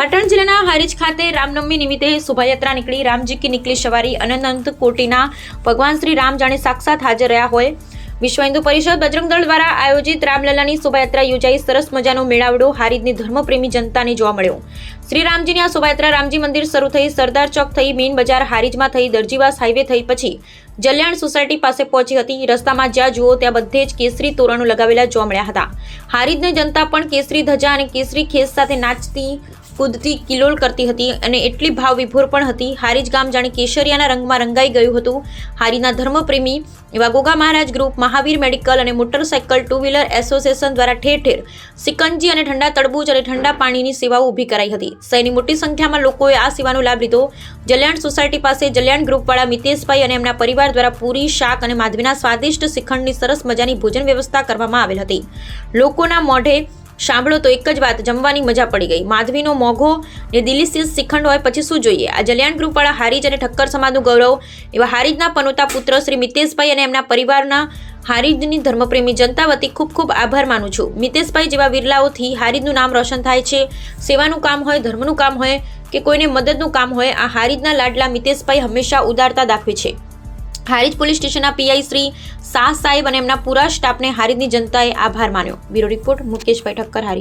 પાટણ જિલ્લાના હારીજ ખાતે રામનવમી નિમિત્તે શોભાયાત્રા નીકળી. રામજી કી નીકળી સવારી અનંત કોટીના ભગવાન શ્રી રામ જાણે સાક્ષાત હાજર રહ્યા હોય. વિશ્વ હિન્દુ પરિષદ બજરંગ દળ દ્વારા આયોજિત રામલલ્લાની શોભાયાત્રા યોજાઈ. સરસ મજાનો મેળાવડો હારીજની ધર્મપ્રેમી જનતાને જોવા મળ્યો. શ્રી રામજીની આ શોભાયાત્રા રામજી મંદિર શરૂ થઈ, સરદાર ચોક થઈ મીન બજાર હારીજમાં થઈ, દરજીવાસ હાઈવે થઈ પછી જલ્યાણ સોસાયટી પાસે પહોંચી હતી. રસ્તામાં જ્યાં જુઓ ત્યાં બધે જ કેસરી તોરણો લગાવેલા જોવા મળ્યા હતા. હારીજની જનતા પણ કેસરી ધજા અને કેસરી ખેસ સાથે નાચતી કૂદતી કિલોલ કરતી હતી અને એટલી ભાવ વિભોર પણ હતી. હારીજ ગામ જાણે કેસરિયાના રંગમાં રંગાઈ ગયું હતું. હારીના ધર્મપ્રેમી એવા ગોગા મહારાજ ગ્રુપ, મહાવીર મેડિકલ અને મોટરસાયકલ ટુ વ્હીલર એસોસિએશન દ્વારા ઠેર ઠેર સિકંજી અને ઠંડા તડબૂચ અને ઠંડા પાણીની સેવાઓ ઊભી કરાઈ હતી. શહેરની મોટી સંખ્યામાં લોકોએ આ સેવાનો લાભ લીધો. જલ્યાણ સોસાયટી પાસે જલ્યાણ ગ્રુપવાળા મિતેશભાઈ અને એમના પરિવાર દ્વારા પૂરી શાક અને માધવીના સ્વાદિષ્ટ શ્રીખંડની સરસ મજાની ભોજન વ્યવસ્થા કરવામાં આવેલ હતી. લોકોના મોઢે સાંભળો તો એક જ વાત, જમવાની મજા પડી ગઈ. માધવીનો મોઘો ને દિલિશિયસ શ્રીખંડ હોય, પછી શું જોઈએ? આ જલ્યાણ ગ્રુપવાળા હારીજ અને ઠક્કર સમાજનું ગૌરવ, એવા હારીજના પનોતા પુત્ર શ્રી મિતેશભાઈ અને એમના પરિવારના હારીજની ધર્મપ્રેમી જનતા વતી ખૂબ ખૂબ આભાર માનું છું. મિતેશભાઈ જેવા વિરલાઓથી હારીજનું નામ રોશન થાય છે. સેવાનું કામ હોય, ધર્મનું કામ હોય, કે કોઈને મદદનું કામ હોય, આ હારીજના લાડલા મિતેશભાઈ હંમેશા ઉદારતા દાખવે છે. હારીજ પોલીસ સ્ટેશનના પીઆઈ શ્રી શાહ સાહેબ અને એમના પૂરા સ્ટાફને હારીજની જનતાએ આભાર માન્યો. બ્યુરો રિપોર્ટ મુકેશભાઈ ઠક્કર હારીજ.